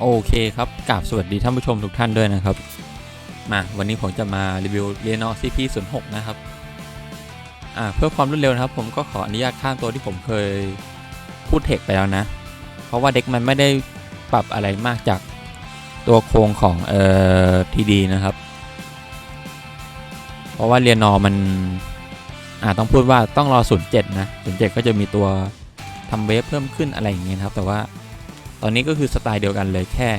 โอเคครับกราบสวัสดีท่านผู้ชมทุกท่านด้วยนะครับ มาวันนี้ผมจะมารีวิวเรียนอ CP 0 6นะครับอ่าเพื่อความรวดเร็วนะครับ ผมก็ขออนุญาตข้ามตัวที่ผมเคยพูดเทคไปแล้วนะ เพราะว่าเด็กมันไม่ได้ปรับอะไรมากจากตัวโครงของเอ่อทีดีนะครับ เพราะว่าเรียนอมันอ่าต้องพูดว่าต้องรอ07นย์เจ็ดนะ07ก็จะมีตัวทำเวฟเพิ่มขึ้นอะไรอย่างเงี้ยนะครับ แต่ว่า ตอนนี้ก็คือสไตล์เดียวกันเลยแค่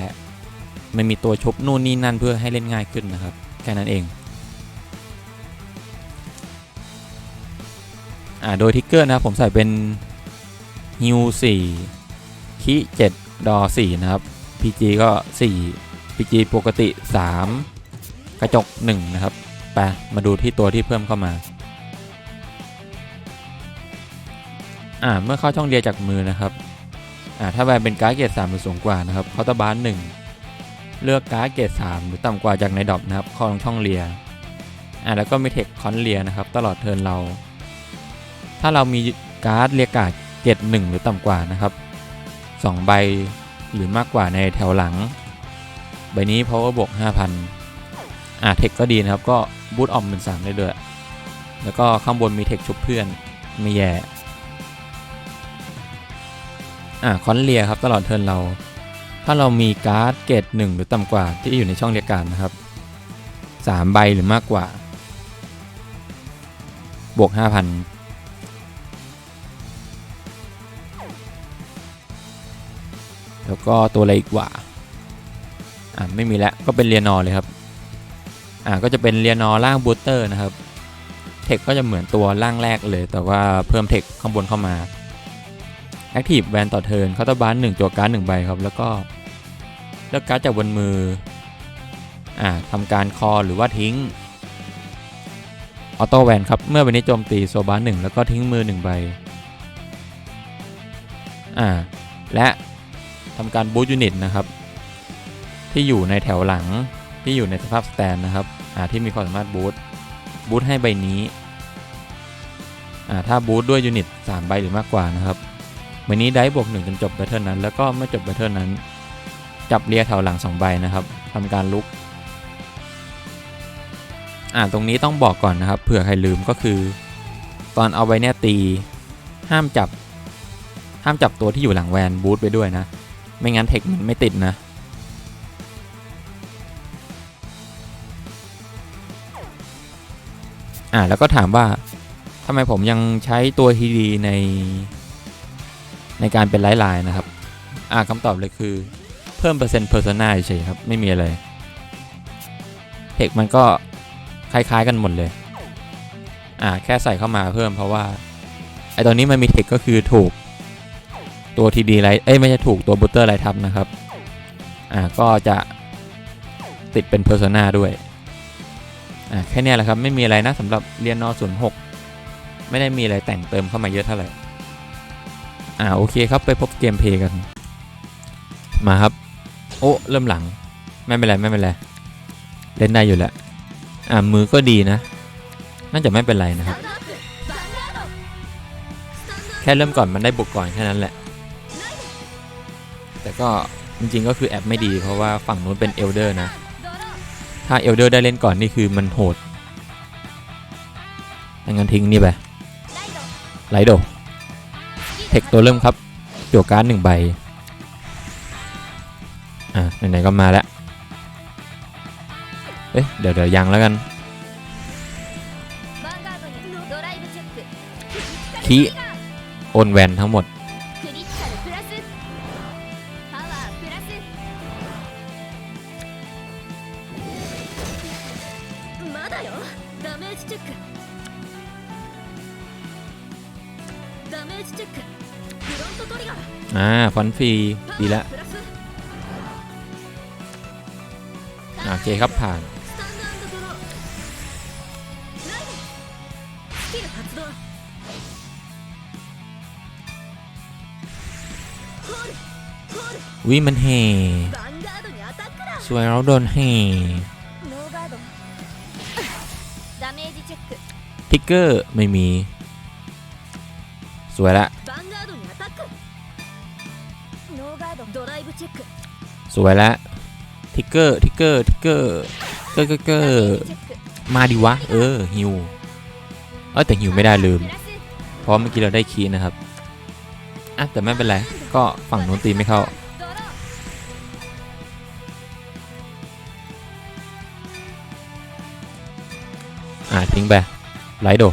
มันมีตัวชบนู่นนี่นั่นเพื่อให้เล่นง่ายขึ้นนะครับ แค่นั้นเองอ่าโดยทิกเกอร์นะครับผมใส่เป็นฮิว4คิ7ดอ4นะครับ PG ก็4 PG ปกติ 3 กระจก 1 นะครับไปมาดูที่ตัวที่เพิ่มเข้ามาอ่าเมื่อเข้าช่องเรียจากมือนะครับ ถ้าแบนเป็นการ์ดเกรด3หรือสูงกว่านะครับเคาน์เตอร์บาร์1เลือกการ์ดเกรด3หรือต่ำกว่าจากในดอปนะครับเข้าลงช่องเรียอ่าแล้วก็มีเทคคอนเรียนะครับ ตลอดเทิร์นเรา ถ้าเรามีการ์ดเรียการ์ดเกรด1หรือต่ำกว่านะครับ2ใบหรือมากกว่าในแถวหลัง ใบนี้ power บวก 5,000 อ่าเทคก็ดีนะครับ ก็บูตออมเป็น3ได้เลยแล้วก็ข้างบนมีเทคชุบเพื่อนไม่แย่ อ่าคอนเลียครับตลอดเทิร์นเรา ถ้าเรามีการ์ดเกรดหนึ่งหรือต่ำกว่าที่อยู่ในช่องเรียกการนะครับสามใบหรือมากกว่า บวกห้าพันแล้วก็ตัวอะไรอีกว่า อ่าไม่มีแล้ว ก็เป็นเรียนอเลยครับ อ่าก็จะเป็นเรียนอล่างบูสเตอร์นะครับ เทคก็จะเหมือนตัวล่างแรกเลย แต่ว่าเพิ่มเทคข้างบนเข้ามา แอคทีฟแวนต่อเทิร์นเคาน์เตอร์บาร์หนึ่งจั่วการ์ดหนึ่งใบครับ แล้วก็เลือกการ์ดจากบนมืออ่าทำการคอหรือว่าทิ้งออโต้แวนครับ เมื่อใบนี้โจมตีโซบาร์หนึ่งแล้วก็ทิ้งมือหนึ่งใบอ่าและทำการบู t ยูนิตนะครับ ที่อยู่ในแถวหลังที่อยู่ในสภาพสแตนนะครับอ่าที่มีความสามารถบู t บู t ให้ใบนี้อ่าถ้าบู t ด้วยยูนิต3ใบหรือมากกว่านะครับ วันนี้ได้บวกหนึ่งจนจบแบทเทิลนั้น แล้วก็ไม่จบแบทเทิลนั้น จับเรียแถวหลัง2ใบนะครับทำการลุก อ่าตรงนี้ต้องบอกก่อนนะครับ เผื่อใครลืมก็คือ ตอนเอาไว้เนี่ยตี ห้ามจับ ห้ามจับตัวที่อยู่หลังแวนบูทไปด้วยนะ ไม่งั้นเทคมันไม่ติดนะอ่าแล้วก็ถามว่าทำไมผมยังใช้ตัวทีดีใน ในการเป็นไลฟ์ไลน์นะครับ อ่าคำตอบเลยคือ เพิ่มเปอร์เซ็นต์เพอร์ซนาเฉยครับ ไม่มีอะไรเทคมันก็คล้ายๆกันหมดเลย อ่าแค่ใส่เข้ามาเพิ่มเพราะว่าไอตอนนี้มันมีเทคก็คือถูกตัวทีดีไลท์เอ้ยไม่ใช่ถูกตัวบูตเตอร์ไลท์ทับนะครับ อ่าก็จะติดเป็นเพอร์ซนาด้วยอ่าแค่นี้แหละครับ ไม่มีอะไรนะสำหรับเรียนนอศูนย์หกไม่ได้มีอะไรแต่งเติมเข้ามาเยอะเท่าไหร่ อ่าโอเคครับไปพบเกมเพลย์กัน มาครับ โอ้เริ่มหลัง ไม่เป็นไรไม่เป็นไร เล่นได้อยู่แล้วอ่ามือก็ดีนะ น่าจะไม่เป็นไรนะครับ แค่เริ่มก่อนมันได้บุกก่อนแค่นั้นแหละ แต่ก็จริงๆก็คือแอบไม่ดีเพราะว่าฝั่งนู้นเป็นเอลเดอร์นะ ถ้าเอลเดอร์ได้เล่นก่อนนี่คือมันโหดงั้นทิ้งนี่ไปไลโด เทคตัวเริ่มครับจั่วการ์ดหนึ่งใบ อะไหนๆก็มาแล้ว เอ๊ะเดี๋ยวเดี๋ยวยังแล้วกันคีโอนแวนทั้งหมด่าฟันฟรีดีละโอเคครับผ่านวิมันเฮสวยเราโดนเฮทิกเกอร์ไม่มี สวยละ สวยแล้วทิกเกอร์ทิกเกอร์ทิกเกอร์เกอร์เกอร์มาดิวะ เออฮิวเออแต่ฮิวไม่ได้ลืม เพราะเมื่อกี้เราได้คีนะครับอะแต่ไม่เป็นไร ก็ฝั่งนู้นตีไม่เข้าอ่าทิ้งไปไลโด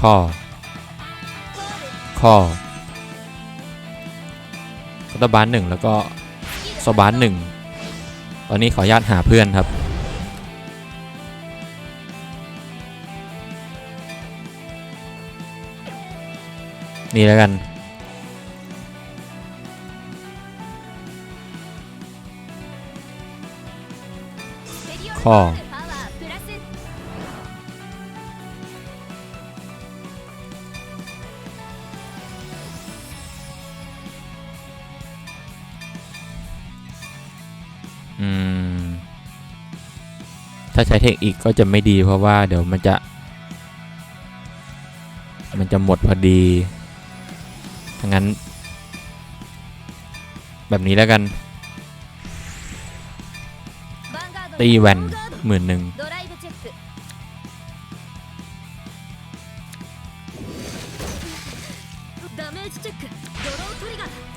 ข้อ ข้อก็ตบาร์หนึ่งแล้วก็สซบาร์หนึ่งตอนนี้ขออนุญาตหาเพื่อนครับ นี่แล้วกันข้อ ถ้าใช้เทคอีกก็จะไม่ดีเพราะว่าเดี๋ยวมันจะ มันจะหมดพอดีถ้างั้น แบบนี้แล้วกัน ตีแวนหมื่นหนึ่ง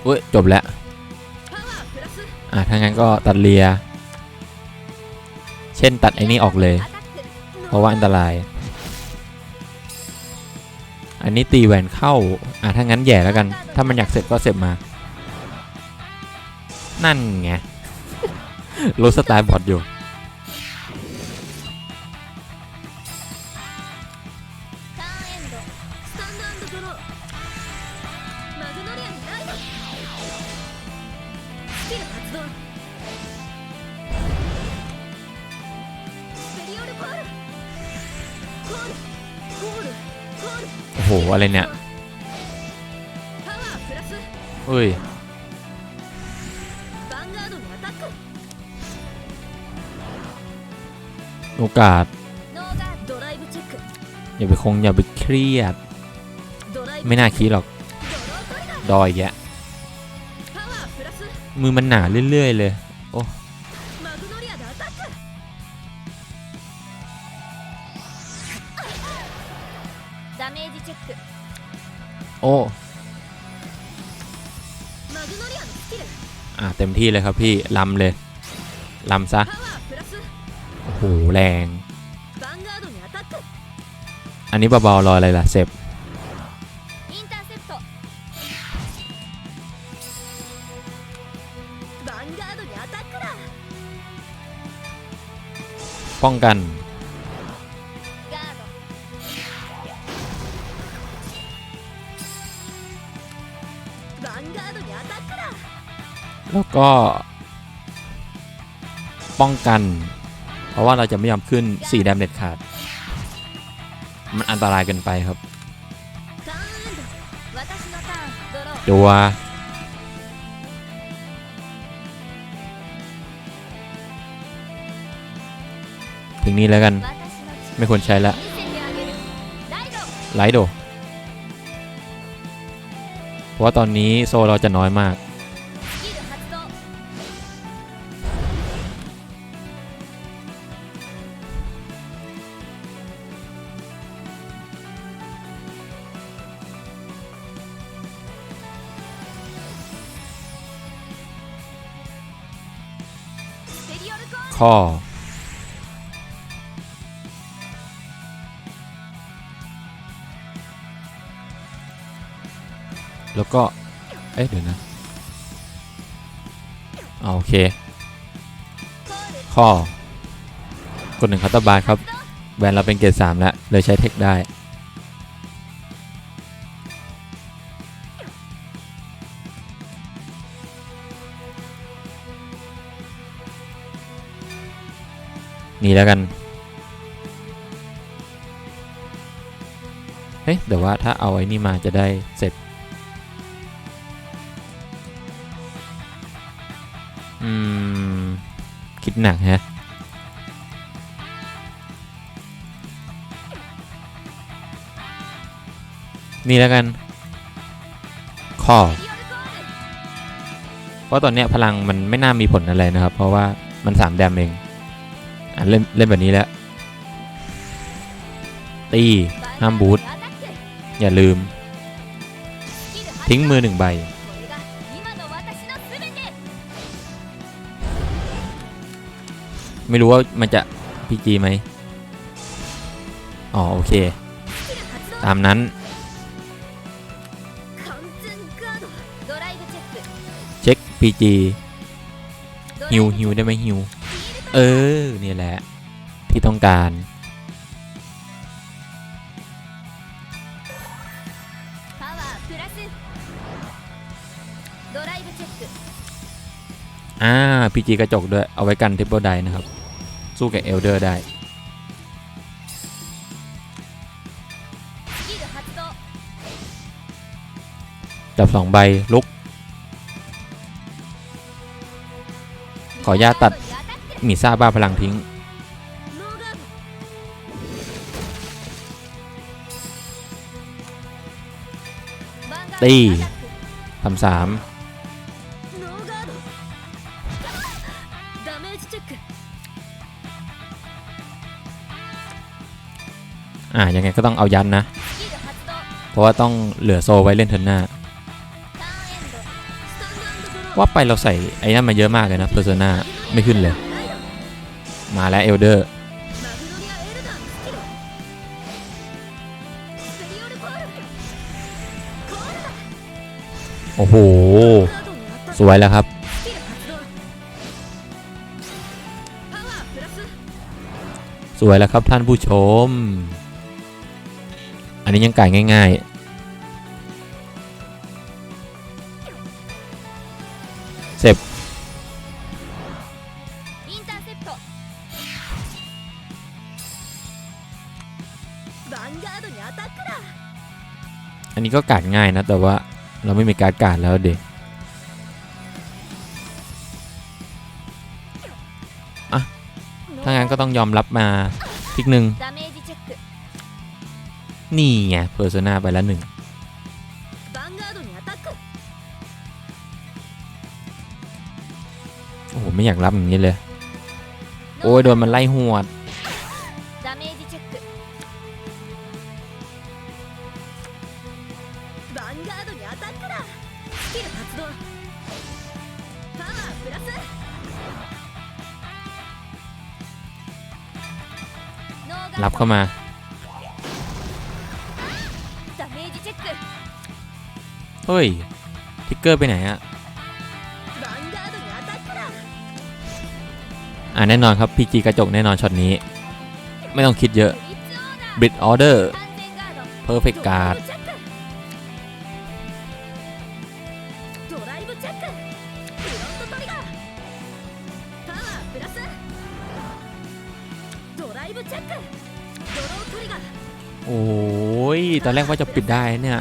เว้ย จบแล้ว อะถ้างั้นก็ตัดเลีย ช่นตัดไอ้นี้ออกเลย เพราะว่าอันตราย อันนี้ตีแหวนเข้า อะถ้างั้นแย่แล้วกัน ถ้ามันอยากเสร็จก็เสร็จมา นั่นไงรู้สไตล์บอดอยู่ โหอะไรเนี่ยเฮ้ยโอกาส อย่าไปคงอย่าไปเครียด ไม่น่าคิดหรอก ดอยแยะมือมันหนาเรื่อย ๆ เลย พี่เลยครับพี่ลำเลยลำซะโอ้โหแรง อันนี้เบาๆรออะไรล่ะเซฟป้องกัน แล้วก็ ป้องกัน เพราะว่าเราจะไม่ยอมขึ้น4แดมเด็ดขาด มันอันตรายเกินไปครับจัวถึงนี้แล้วกัน ไม่ควรใช้ละไลโด เพราะว่าตอนนี้โซเราจะน้อยมาก ข้อ แล้วก็ เอ๊ะ เดี๋ยวนะอ่าโอเค ข้อกดหนึ่งคัตเตอร์บาร์ครับ แวนเราเป็นเกรดสามแล้ว เลยใช้เทคได้ นี้แล้วกัน เฮ้แต่ว่าถ้าเอาไอ้นี่มาจะได้เสร็จ อืม คิดหนักฮะนี่แล้วกันขอบเพราะตอนนี้พลังมันไม่น่ามีผลอะไรนะครับ เพราะว่ามัน3แดมเอง เล่นเล่นแบบนี้แล้ว ตี ห้ามบูทอย่าลืม ทิ้งมือหนึ่งใบ ไม่รู้ว่ามันจะพีจีไหมอ๋อ โอเค ตามนั้น เช็คพีจีฮิวฮิวได้ไหมฮิว เออ นี่แหละ ที่ต้องการ อ่า พีจีกระจกด้วย เอาไว้กันทิปเปิลไดนะครับ สู้กับเอลเดอร์ได้จับสองใบลุก ขออนุญาตตัด มีซาบ้าพลังทิ้ง ตีทำสามอ่ายังไงก็ต้องเอายันนะ เพราะว่าต้องเหลือโซไว้เล่นเทิร์นหน้า ว่าไปเราใส่ไอ้นั่นมาเยอะมากเลยนะเพอร์โซนาไม่ขึ้นเลย มาแล้วเอลเดอร์โอ้โห สวยแล้วครับ สวยแล้วครับท่านผู้ชม อันนี้ยังไก่ง่าย ๆเสพ นนี้ก็การง่ายนะ แต่ว่าเราไม่มีการกาดแล้วเด็กอะถ้างั้นก็ต้องยอมรับมาทีกหนึ่งนี่ไงเพอร์โซนาไปแล้วหนึ่งโอ้โหไม่อยากรับอย่างนี้เลย โอ้ยโดนมันไล่หวด ンガードにアタックだスキル発動パワープラスノーガード รับเข้ามา ダメージチェック เฮ้ย ทิกเกอร์ไปไหนอะ ヴァンガードにアタックだ อ่าแน่นอนครับ PG กระจกแน่นอนช็อตนี้ ไม่ต้องคิดเยอะ ブリッツオーダー Brit Order 完全ガード Perfect ドライ Guard ブチェックド ตอนแรกว่าจะปิดได้เนี่ย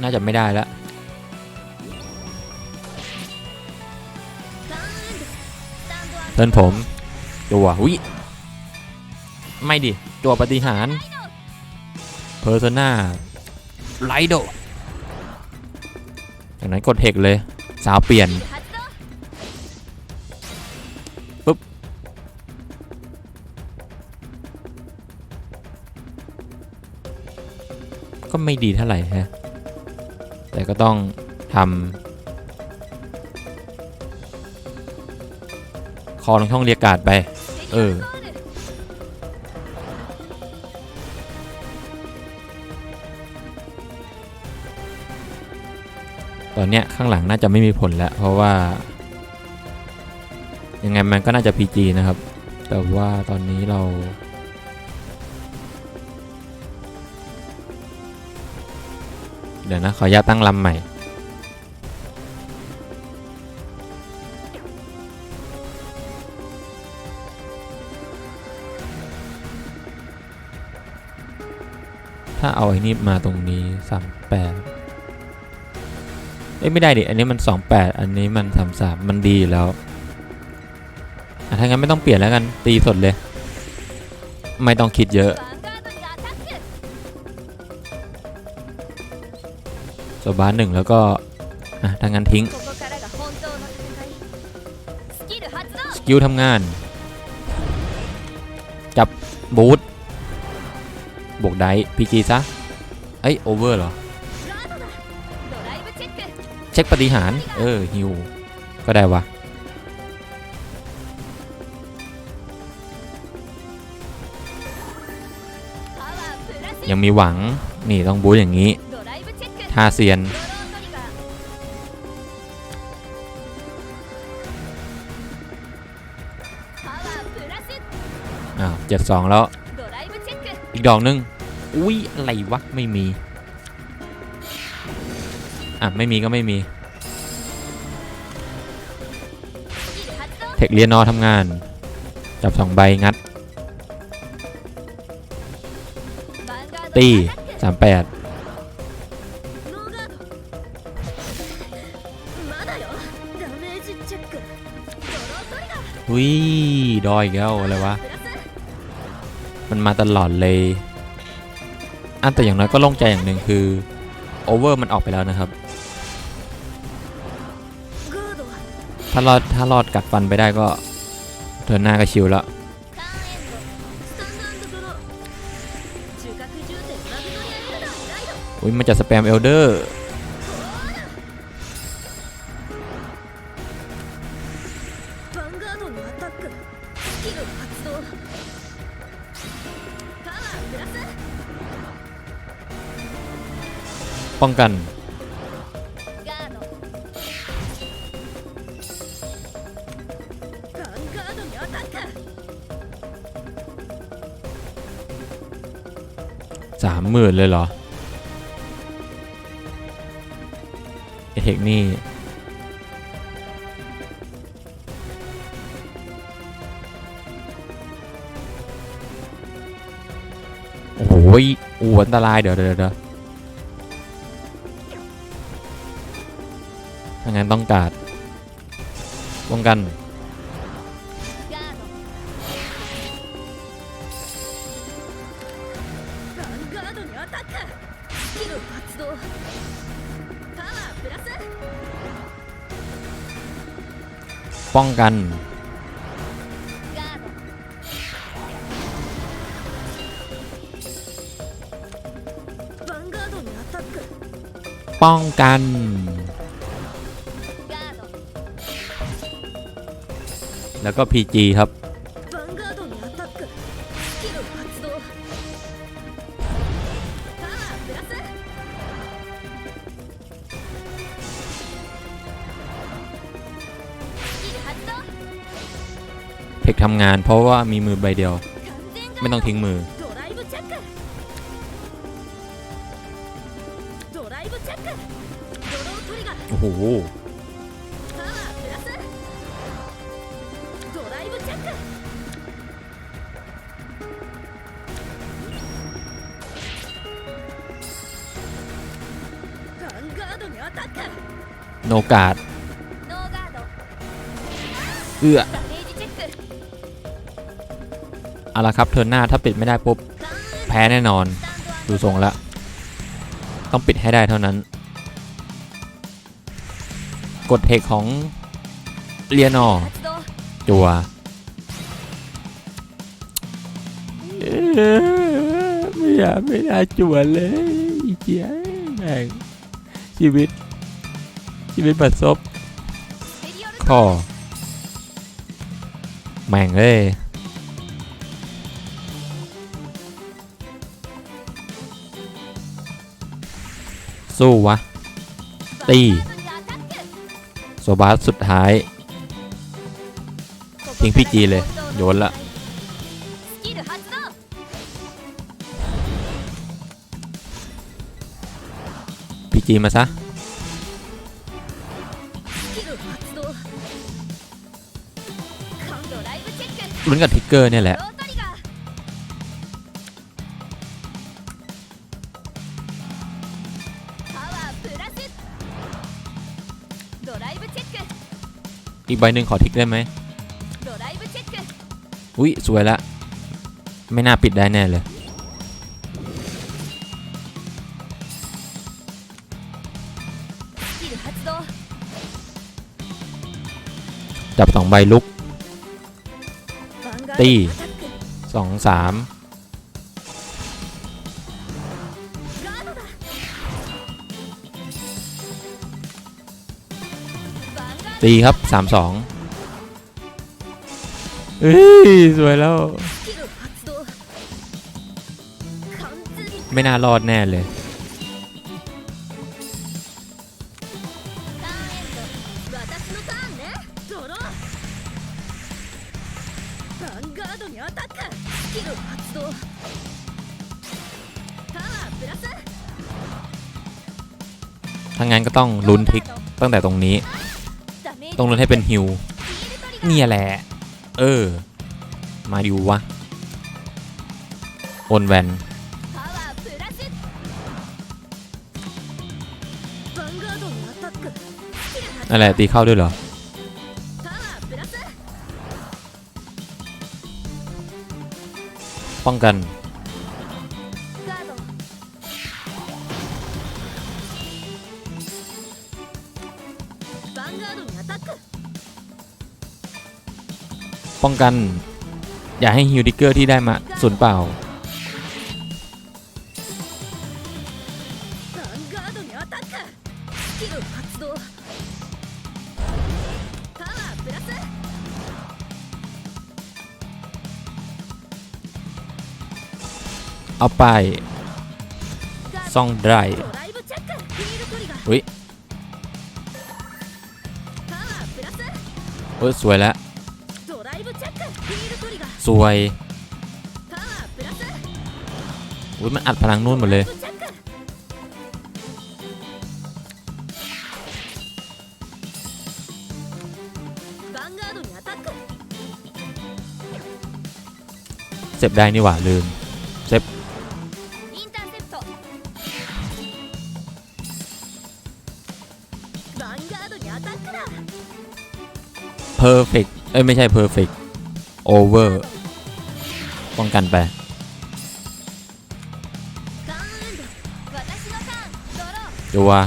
น่าจะไม่ได้แล้วเติ้นผมตัววิไม่ดิ ตัวปฏิหารเพอร์โซนาไลโดอย่างนั้นกดเทกเลย สาวเปลี่ยน ก็ไม่ดีเท่าไหร่ฮะแต่ก็ต้องทำคอลงช่องเรียกการ์ดไป เออตอนเนี้ยข้างหลังน่าจะไม่มีผลแล้ว เพราะว่า ยังไงมันก็น่าจะ PG นะครับ แต่ว่าตอนนี้เรา เดี๋ยวนะ ขออนุญาตตั้งลำใหม่ ถ้าเอาไอ้นี่มาตรงนี้สามแปดเอ้ยไม่ได้ดิ อันนี้มัน 28 อันนี้มัน 33 มันดีแล้วถ้างั้นไม่ต้องเปลี่ยนแล้วกัน ตีสดเลย ไม่ต้องคิดเยอะ ตัวบ้านหนึ่งแล้วก็อ่ทางงานทิ้งสกิลทำงาน จับบูทบวกได้พีจีซะเอ้ยโอเวอร์เหรอ เช็คปฏิหาร เออฮิวก็ได้วะยังมีหวัง นี่ต้องบูทอย่างนี้ ห้าเซียน อ้าวเจ็ดสองแล้ว อีกดอกนึง อุ้ยอะไรวะ ไม่มี อะ ไม่มีก็ไม่มี เทคเรียนอทำงาน จับสองใบ งัด ตีสามแปด วิ้ยดอยแล้วอะไรวะ มันมาตลอดเลย อันแต่อย่างน้อยก็โล่งใจอย่างหนึ่งคือโอเวอร์มันออกไปแล้วนะครับ ถ้ารอดถ้ารอดกัดฟันไปได้ก็เธอหน้าก็ชิวแล้วอุ้ยมันจะสแปมเอลเดอร์ ป้องกัน สามหมื่นเลยเหรอ เอเทคนี่โอ้โหอันตรายเดี๋ยวเดี๋ยวเดี๋ยว ต้องการป้องกัน ป้องกัน ป้องกัน แล้วก็ PG ครับ เทคทำงานเพราะว่ามีมือใบเดียว ไม่ต้องทิ้งมือโอ้โห โนกาดเอื้อเอาละครับเทิร์นหน้าถ้าปิดไม่ได้ปุ๊บ แพ้แน่นอน ดูทรงแล้วต้องปิดให้ได้เท่านั้น กดเทคของเลียนอจัวไม่อยากไม่น่าจัวเลยเจ๊แม่งชีวิต ชีวิตบัดซบคอแม่งเลยสู้วะ ตีโซบาสสุดท้ายทิ้งพี่จีเลย โยนละพี่จีมาซะ ลุ้นกับทิกเกอร์เนี่ยแหละ อีกใบหนึ่งขอทิกได้ไหมอุ้ยสวยละ ไม่น่าปิดได้แน่เลย จับสองใบลุก ตีสองสามตีครับสามสองเฮ้ย สวยแล้ว ไม่น่ารอดแน่เลย ถ้างั้นก็ต้องลุ้นทิกตั้งแต่ตรงนี้ ต้องลุ้นให้เป็นฮิวเนี่ยแหละ เออ มาดิวะโอนแวนอะไรตีเข้าด้วยเหรอ ป้องกัน้องกัน อย่าให้ฮิวดิเกอร์ที่ได้มาสูญเปล่า เอาไปซ่องไดอุ้ยเออสวยแล้ว สวยอุ้ยมันอัดพลังนู่นหมดเลย เซฟได้นี่หว่าลืม เซฟเพอร์เฟกเอ้ย ไม่ใช่เพอร์เฟกโอเวอร์ ป้องกันไป ดูว่า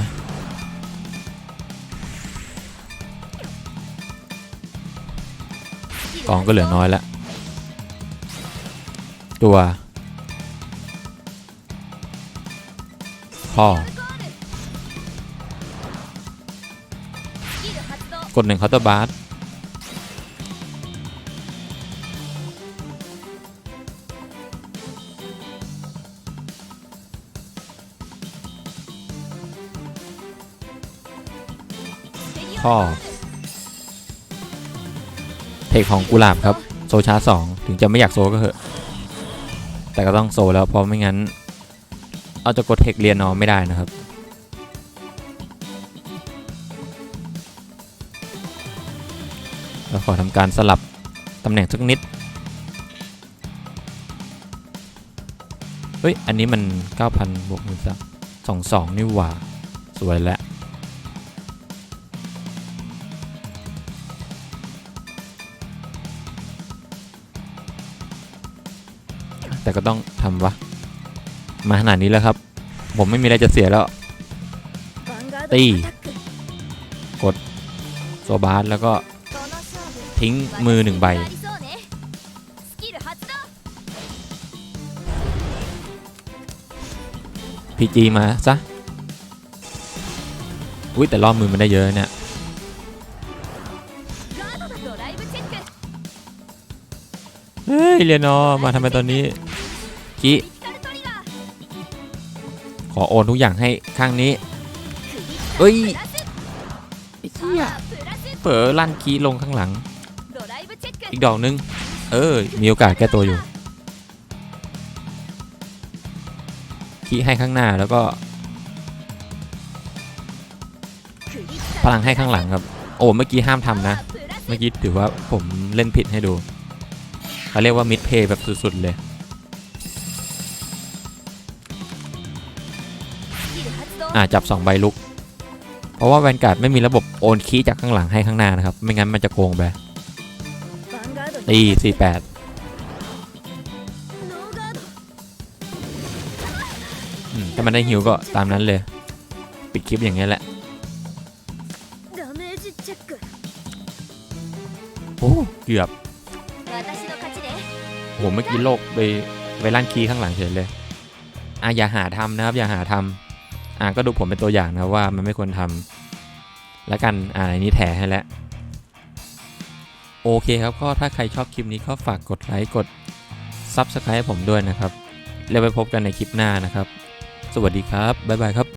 องก็เหลือน้อยแล้วตัวพ่อกดหนึ่งเคาน์ตอร์บาส พ่อ เทคของกุหลาบครับ โซชาร์สองถึงจะไม่อยากโซก็เถอะ แต่ก็ต้องโซแล้วเพราะไม่งั้น เอาจะกดเทคเรียนนอไม่ได้นะครับเราขอทำการสลับตำแหน่งสักนิด เฮ้ย อันนี้มัน 9,000บวกมือสักสองสองนี่หว่า สวยแล้ว มาขนาดนี้แล้วครับ ผมไม่มีอะไรจะเสียแล้ว ตี กดโซบาร์แล้วก็ทิ้งมือหนึ่งใบ พีจีมาซะ อุ้ยแต่รอบมือมันได้เยอะเนี่ยเฮ้ยเรียนอมาทำไมตอนนี้กี้ อโอนทุกอย่างให้ข้างนี้ เอ้ยเฮียเผลอลั่นคีลงข้างหลัง อีกดอกนึง เออ มีโอกาสแก้ตัวอยู่ คีให้ข้างหน้าแล้วก็ พลังให้ข้างหลังครับ โอ้ เมื่อกี้ห้ามทำนะ เมื่อกี้ถือว่าผมเล่นผิดให้ดูเขาเรียกว่ามิดเพย์แบบสุดๆเลย อ่าจับ 2 ใบลุก เพราะว่าแวนการ์ดไม่มีระบบโอนคีจากข้างหลังให้ข้างหน้านะครับ ไม่งั้นมันจะโกงไปตีสี่แปดถ้ามันได้ฮิวก็ตามนั้นเลย ปิดคลิปอย่างนี้แหละโอ้เกือบโหเมื่อกี้โลกไปไปลั่นคีข้างหลังเฉยเลยอะอย่าหาทำนะครับ อย่าหาทำ อะก็ดูผมเป็นตัวอย่างนะว่ามันไม่ควรทำแล้วกันอ่าอันนี้แถให้แล้วโอเคครับก็ถ้าใครชอบคลิปนี้ก็ฝากกดไลค์กด Subscribe ให้ผมด้วยนะครับ แล้วไปพบกันในคลิปหน้านะครับ สวัสดีครับ บ๊ายบายครับ